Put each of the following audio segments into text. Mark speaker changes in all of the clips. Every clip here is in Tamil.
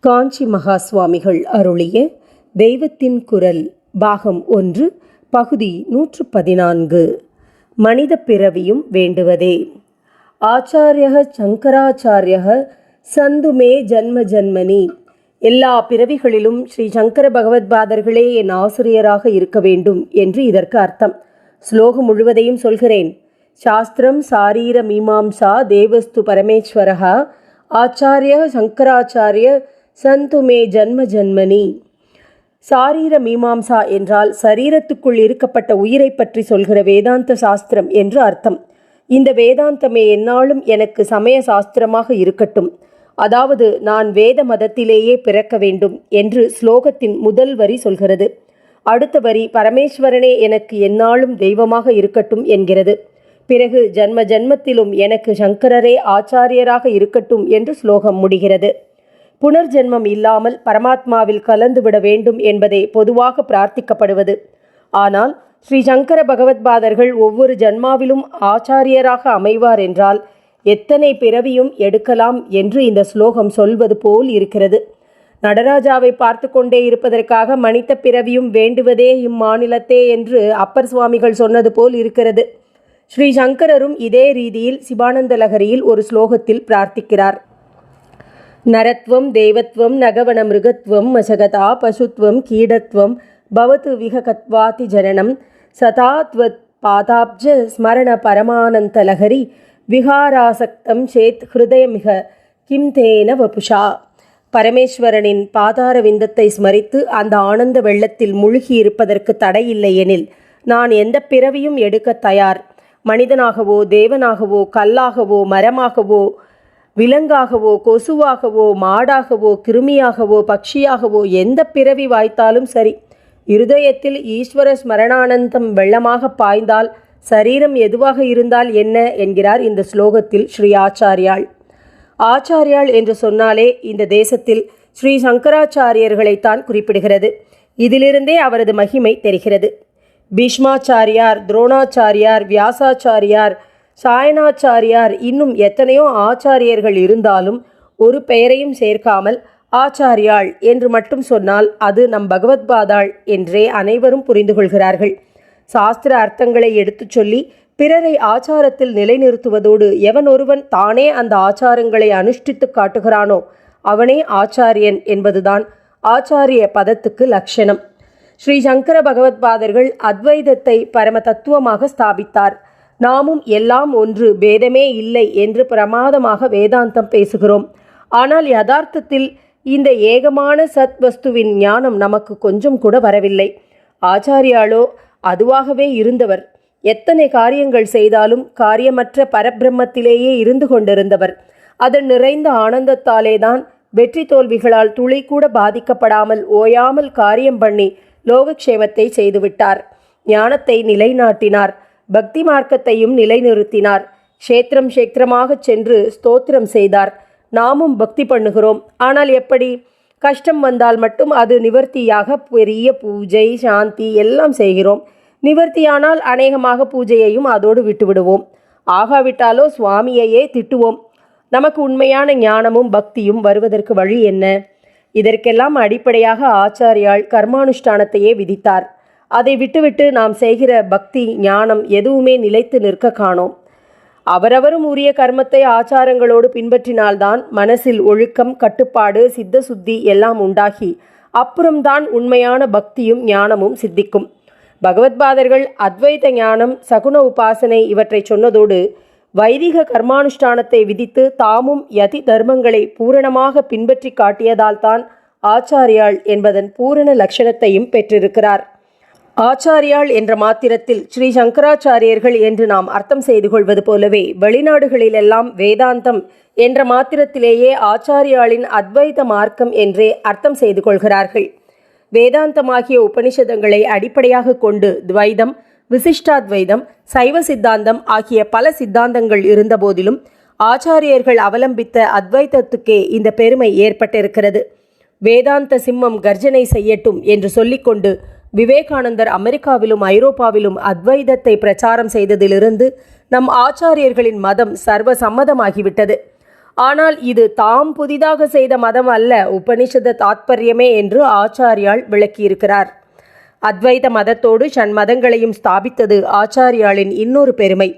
Speaker 1: காஞ்சி மகா சுவாமிகள் அருளிய தெய்வத்தின் குரல் பாகம் ஒன்று பகுதி நூற்று பதினான்கு. மனித பிறவியும் வேண்டுவதே. ஆச்சாரியக சங்கராச்சாரியக சந்துமே ஜன்ம ஜன்மனி. எல்லா பிறவிகளிலும் ஸ்ரீ சங்கர பகவத்பாதர்களே என் ஆசிரியராக இருக்க வேண்டும் என்று இதற்கு அர்த்தம். ஸ்லோகம் முழுவதையும் சொல்கிறேன். சாஸ்திரம் சாரீர மீமாம்சா தேவஸ்து பரமேஸ்வரகா ஆச்சாரிய சங்கராச்சாரிய சந்து மே ஜன்ம ஜன்மனி. சாரீர மீமாம்சா என்றால் சரீரத்துக்குள் இருக்கப்பட்ட உயிரை பற்றி சொல்கிற வேதாந்த சாஸ்திரம் என்று அர்த்தம். இந்த வேதாந்தமே என்னாலும் எனக்கு சமய சாஸ்திரமாக இருக்கட்டும். அதாவது நான் வேத மதத்திலேயே பிறக்க வேண்டும் என்று ஸ்லோகத்தின் முதல் வரி சொல்கிறது. அடுத்த வரி பரமேஸ்வரனே எனக்கு என்னாலும் தெய்வமாக இருக்கட்டும் என்கிறது. பிறகு ஜன்ம ஜன்மத்திலும் எனக்கு சங்கரரே ஆச்சாரியராக இருக்கட்டும் என்று ஸ்லோகம் முடிகிறது. புனர்ஜென்மம் இல்லாமல் பரமாத்மாவில் கலந்துவிட வேண்டும் என்பதே பொதுவாக பிரார்த்திக்கப்படுவது. ஆனால் ஸ்ரீ சங்கர பகவத்பாதர்கள் ஒவ்வொரு ஜன்மாவிலும் ஆச்சாரியராக அமைவார் என்றால் எத்தனை பிறவியும் எடுக்கலாம் என்று இந்த ஸ்லோகம் சொல்வது போல் இருக்கிறது. நடராஜாவை பார்த்து கொண்டே இருப்பதற்காக மனித பிறவியும் வேண்டுவதே இம்மாநிலத்தே என்று அப்பர் சுவாமிகள் சொன்னது போல் இருக்கிறது. ஸ்ரீ சங்கரரும் இதே ரீதியில் சிவானந்த லகரியில் ஒரு ஸ்லோகத்தில் பிரார்த்திக்கிறார். நரத்வம் தேவத்வம் நகவன மிருகத்வம் மசகதா பசுத்வம் கீடத்வம் பவத்து விககத்வாதி ஜனனம் சதாத்வத் பாதாப்ஜ ஸ்மரண பரமானந்தலகரி விகாராசக்தம் சேத் ஹிருதயமிக கிம் தேன வபுஷா. பரமேஸ்வரனின் பாதார விந்தத்தை ஸ்மரித்து அந்த ஆனந்த வெள்ளத்தில் முழுகி இருப்பதற்கு தடையில்லை எனில் நான் எந்த பிறவியும் எடுக்க தயார். மனிதனாகவோ தேவனாகவோ கல்லாகவோ மரமாகவோ விலங்காகவோ கொசுவாகவோ மாடாகவோ கிருமியாகவோ பக்ஷியாகவோ எந்த பிறவி வாய்த்தாலும் சரி இருதயத்தில் ஈஸ்வர ஸ்மரணானந்தம் வெள்ளமாக பாய்ந்தால் சரீரம் எதுவாக இருந்தால் என்ன என்கிறார் இந்த ஸ்லோகத்தில் ஸ்ரீ ஆச்சாரியாள். ஆச்சாரியாள் என்று சொன்னாலே இந்த தேசத்தில் ஸ்ரீ சங்கராச்சாரியர்களைத்தான் குறிப்பிடுகிறது. இதிலிருந்தே அவரது மகிமை தெரிகிறது. பீஷ்மாச்சாரியார் துரோணாச்சாரியார் வியாசாச்சாரியார் சாயனாச்சாரியார் இன்னும் எத்தனையோ ஆச்சாரியர்கள் இருந்தாலும் ஒரு பெயரையும் சேர்க்காமல் ஆச்சாரியாள் என்று மட்டும் சொன்னால் அது நம் பகவத்பாதாள் என்றே அனைவரும் புரிந்து கொள்கிறார்கள். சாஸ்திர அர்த்தங்களை எடுத்துச் சொல்லி பிறரை ஆச்சாரத்தில் நிலைநிறுத்துவதோடு எவன் ஒருவன் தானே அந்த ஆச்சாரங்களை அனுஷ்டித்து காட்டுகிறானோ அவனே ஆச்சாரியன் என்பதுதான் ஆச்சாரிய பதத்துக்கு லட்சணம். ஸ்ரீ சங்கர பகவத்பாதர்கள் அத்வைதத்தை பரம தத்துவமாக ஸ்தாபித்தார். நாமும் எல்லாம் ஒன்று பேதமே இல்லை என்று பிரமாதமாக வேதாந்தம் பேசுகிறோம். ஆனால் யதார்த்தத்தில் இந்த ஏகமான சத் வஸ்துவின் ஞானம் நமக்கு கொஞ்சம் கூட வரவில்லை. ஆச்சாரியாலோ அதுவாகவே இருந்தவர். எத்தனை காரியங்கள் செய்தாலும் காரியமற்ற பரபிரம்மத்திலேயே இருந்து கொண்டிருந்தவர். அதன் நிறைந்த ஆனந்தத்தாலே தான் வெற்றி தோல்விகளால் துளி கூட பாதிக்கப்படாமல் ஓயாமல் காரியம் பண்ணி லோகக்ஷேமத்தை செய்துவிட்டார். ஞானத்தை நிலைநாட்டினார். பக்தி மார்க்கத்தையும் நிலைநிறுத்தினார். க்ஷேத்திரம் க்ஷேத்திரமாகச் சென்று ஸ்தோத்திரம் செய்தார். நாமும் பக்தி பண்ணுகிறோம். ஆனால் எப்படி? கஷ்டம் வந்தால் மட்டும் அது நிவர்த்தியாக பெரிய பூஜை சாந்தி எல்லாம் செய்கிறோம். நிவர்த்தியானால் அநேகமாக பூஜையையும் அதோடு விட்டுவிடுவோம். ஆகாவிட்டாலோ சுவாமியையே திட்டுவோம். நமக்கு உண்மையான ஞானமும் பக்தியும் வருவதற்கு வழி என்ன? இதற்கெல்லாம் அடிப்படையாக ஆச்சாரியால் கர்மானுஷ்டானத்தையே விதித்தார். அதை விட்டுவிட்டு நாம் செய்கிற பக்தி ஞானம் எதுவுமே நிலைத்து நிற்க காணோம். அவரவரும் உரிய கர்மத்தை ஆச்சாரங்களோடு பின்பற்றினால்தான் மனசில் ஒழுக்கம் கட்டுப்பாடு சித்த சுத்தி எல்லாம் உண்டாகி அப்புறம்தான் உண்மையான பக்தியும் ஞானமும் சித்திக்கும். பகவத்பாதர்கள் அத்வைத ஞானம் சகுன உபாசனை இவற்றை சொன்னதோடு வைதிக கர்மானுஷ்டானத்தை விதித்து தாமும் யதி தர்மங்களை பூரணமாக பின்பற்றி காட்டியதால்தான் ஆச்சாரியாள் என்பதன் பூரண லட்சணத்தையும் பெற்றிருக்கிறார். ஆச்சாரியாள் என்ற மாத்திரத்தில் ஸ்ரீ சங்கராச்சாரியர்கள் என்று நாம் அர்த்தம் செய்து கொள்வது போலவே வெளிநாடுகளிலெல்லாம் வேதாந்தம் என்ற மாத்திரத்திலேயே ஆச்சாரியாளின் அத்வைத மார்க்கம் என்றே அர்த்தம் செய்து கொள்கிறார்கள். வேதாந்தமாகிய உபனிஷதங்களை அடிப்படையாக கொண்டு துவைதம் விசிஷ்டாத்வைதம் சைவ சித்தாந்தம் ஆகிய பல சித்தாந்தங்கள் இருந்தபோதிலும் ஆச்சாரியர்கள் அவலம்பித்த அத்வைதத்துக்கே இந்த பெருமை ஏற்பட்டிருக்கிறது. வேதாந்த சிம்மம் கர்ஜனை செய்யட்டும் என்று சொல்லிக்கொண்டு விவேகானந்தர் அமெரிக்காவிலும் ஐரோப்பாவிலும் அத்வைதத்தை பிரச்சாரம் செய்ததிலிருந்து நம் ஆச்சாரியர்களின் மதம் சர்வ சம்மதமாகிவிட்டது ஆனால் இது தாம் புதிதாக செய்த மதம் அல்ல உபனிஷத தாத்பரியமே என்று ஆச்சாரியால் விளக்கியிருக்கிறார். அத்வைத மதத்தோடு சண்மதங்களையும் ஸ்தாபித்தது ஆச்சாரியாளின் இன்னொரு பெருமை.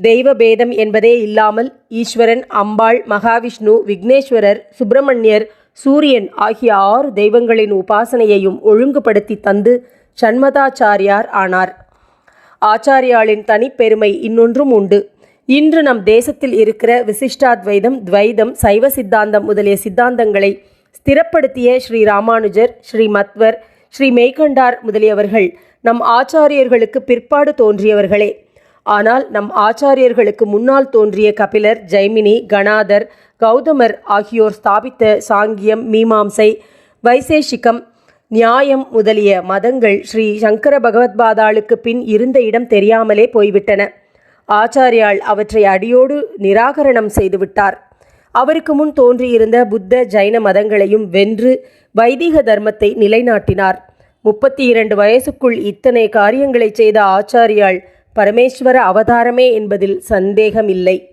Speaker 1: தெய்வ பேதம் என்பதே இல்லாமல் ஈஸ்வரன் அம்பாள் மகாவிஷ்ணு விக்னேஸ்வரர் சுப்பிரமணியர் சூரியன் ஆகிய ஆறு தெய்வங்களின் உபாசனையையும் ஒழுங்குபடுத்தி தந்து சண்மதாச்சாரியார் ஆனார். ஆச்சாரியாளின் தனிப்பெருமை இன்னொன்றும் உண்டு. இன்று நம் தேசத்தில் இருக்கிற விசிஷ்டாத்வைதம் துவைதம் சைவ சித்தாந்தம் முதலிய சித்தாந்தங்களை ஸ்திரப்படுத்திய ஸ்ரீ ராமானுஜர் ஸ்ரீ மத்வர் ஸ்ரீ மெய்கண்டார் முதலியவர்கள் நம் ஆச்சாரியர்களுக்கு பிற்பாடு தோன்றியவர்களே. ஆனால் நம் ஆச்சாரியர்களுக்கு முன்னால் தோன்றிய கபிலர் ஜெய்மினி கணாதர் கௌதமர் ஆகியோர் ஸ்தாபித்த சாங்கியம் மீமாம்சை வைசேஷிகம் நியாயம் முதலிய மதங்கள் ஸ்ரீ சங்கர பகவத்பாதாளுக்கு பின் இருந்த இடம் தெரியாமலே போய்விட்டன. ஆச்சாரியால் அவற்றை அடியோடு நிராகரணம் செய்துவிட்டார் அவருக்கு முன் தோன்றியிருந்த புத்த ஜைன மதங்களையும் வென்று வைதிக தர்மத்தை நிலைநாட்டினார். முப்பத்தி இரண்டு வயசுக்குள் இத்தனை காரியங்களை செய்த ஆச்சாரியால் பரமேஸ்வர அவதாரமே என்பதில் சந்தேகமில்லை.